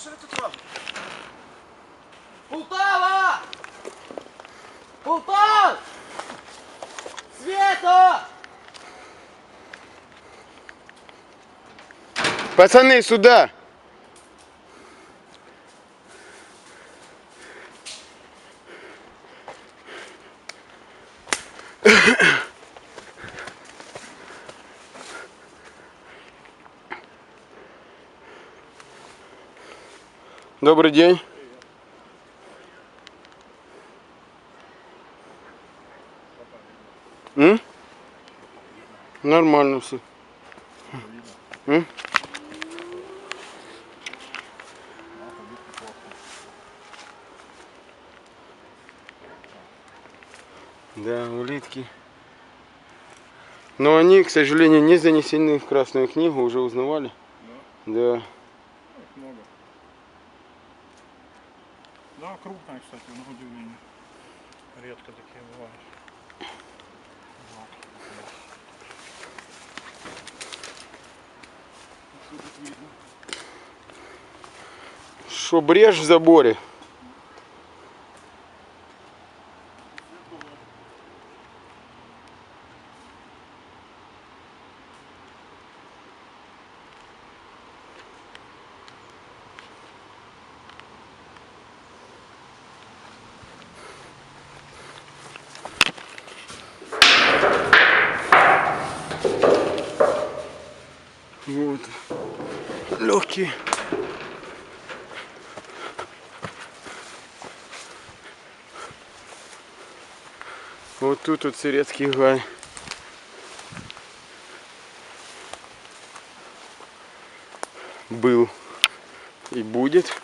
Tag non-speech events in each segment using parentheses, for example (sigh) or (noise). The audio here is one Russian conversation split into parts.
Що ви тут робите? Полтава! Полтава! Света! Пацаны, сюда! (coughs) Добрый день. М? Нормально все. М? Да, улитки. Но они, к сожалению, не занесены в Красную книгу, уже узнавали. Да. Их Да, крупная, кстати, на удивление. Редко такие бывают. Что, брешь в заборе? Вот. Легкие. Вот тут вот Сырецкий гай. Был и будет.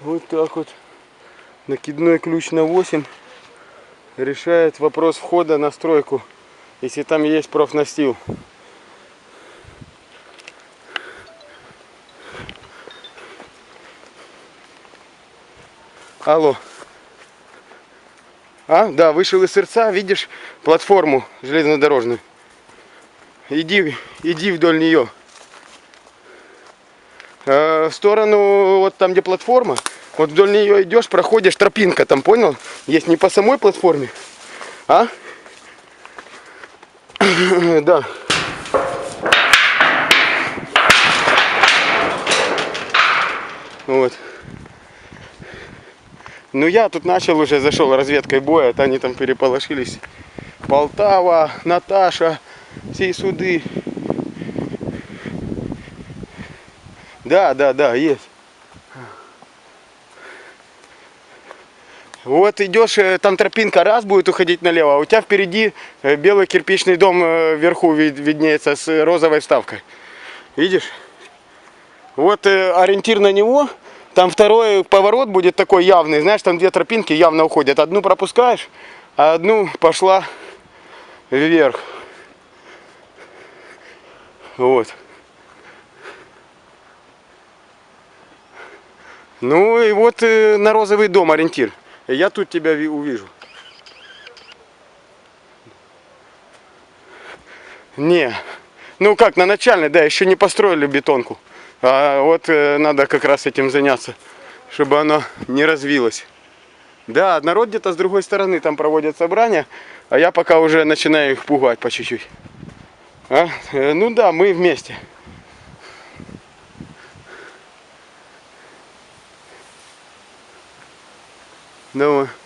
Вот так вот. Накидной ключ на 8 решает вопрос входа на стройку, если там есть профнастил. Алло. А, да, вышел из сердца, видишь платформу железнодорожную. Иди, иди вдоль нее. Э, в сторону, вот там, где платформа, вот вдоль нее идешь, проходишь, тропинка там, понял? Есть не по самой платформе, а? (coughs) Да. Вот. Ну я тут начал уже, зашел разведкой боя, а они там переполошились. Полтава, Наташа, все суды. Да, да, да, есть. Вот идешь, э, там тропинка раз будет уходить налево, а у тебя впереди э, белый кирпичный дом э, вверху вид- виднеется с розовой вставкой. Видишь? Вот ориентир на него. Там второй поворот будет такой явный. Знаешь, там две тропинки явно уходят. Одну пропускаешь, а одну пошла вверх. Вот. Ну и вот э, на розовый дом ориентир. Я тут тебя ви- увижу. Не. Ну как, на начальной, да, еще не построили бетонку. А вот э, надо как раз этим заняться, чтобы оно не развилось. Да, народ где-то с другой стороны там проводят собрания, а я пока уже начинаю их пугать по чуть-чуть. А? Э, Ну да, мы вместе. Não, é.